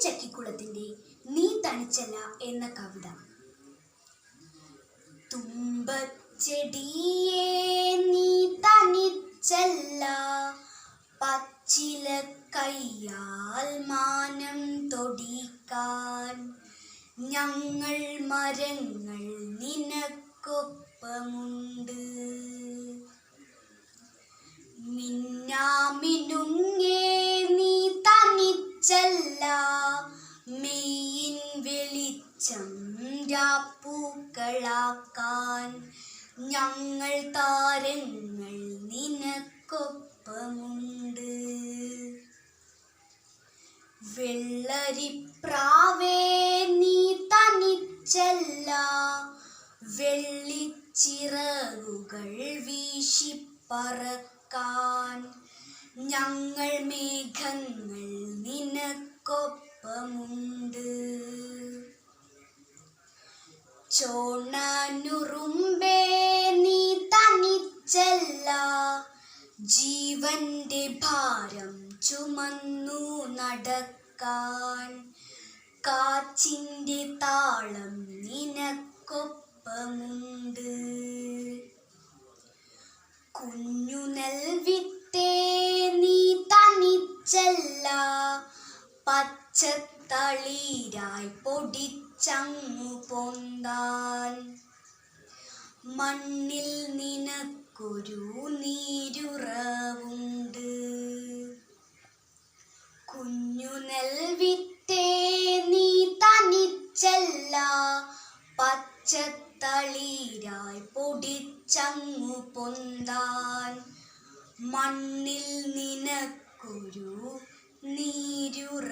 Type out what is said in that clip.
ചക്കിക്കുളത്തിന്റെ നീ തനിച്ചല്ല എന്ന കവിത. തുമ്പച്ചെടിയേ നീ തനിച്ചല്ല. പച്ചില കയ്യാൽ മാനം തൊടിക്കാൻ ഞങ്ങൾ മരങ്ങൾ നിനക്കൊപ്പമുണ്ട്. മിന്നാമിനുങ്ങേ വെളിച്ചം രാപ്പൂക്കളാക്കാൻ ഞങ്ങൾ താരങ്ങൾ നിനക്കൊപ്പമുണ്ട്. വെള്ളരിപ്രാവേ നീ തനിച്ചല്ല. വെള്ളിച്ചിറകുകൾ വീശിപ്പറക്കാൻ ഞങ്ങൾ മേഘങ്ങൾ നിനക്കൊപ്പമുണ്ട്. ചോണനുറുമ്പേ നീ തനിച്ചല്ല. ജീവന്റെ ഭാരം ചുമന്നു നടക്കാൻ. കാച്ചിന്റെ താളം നിനക്കൊപ്പമുണ്ട്. കുഞ്ഞു നൽവിത്തേ നീ തനിച്ചല്ല. പച്ചത്തളിരായി പൊടിച്ചങ്ങു പൊന്താൻ. മണ്ണിൽ നിനക്കൊരു നീരുറവുണ്ട്. കുഞ്ഞു നെൽവിത്തേ നീ തനിച്ചല്ല. പച്ചത്തളിരായി പൊടിച്ചങ്ങു പൊന്താൻ. മണ്ണിൽ നിനക്കൊരു നീരുറവുണ്ട്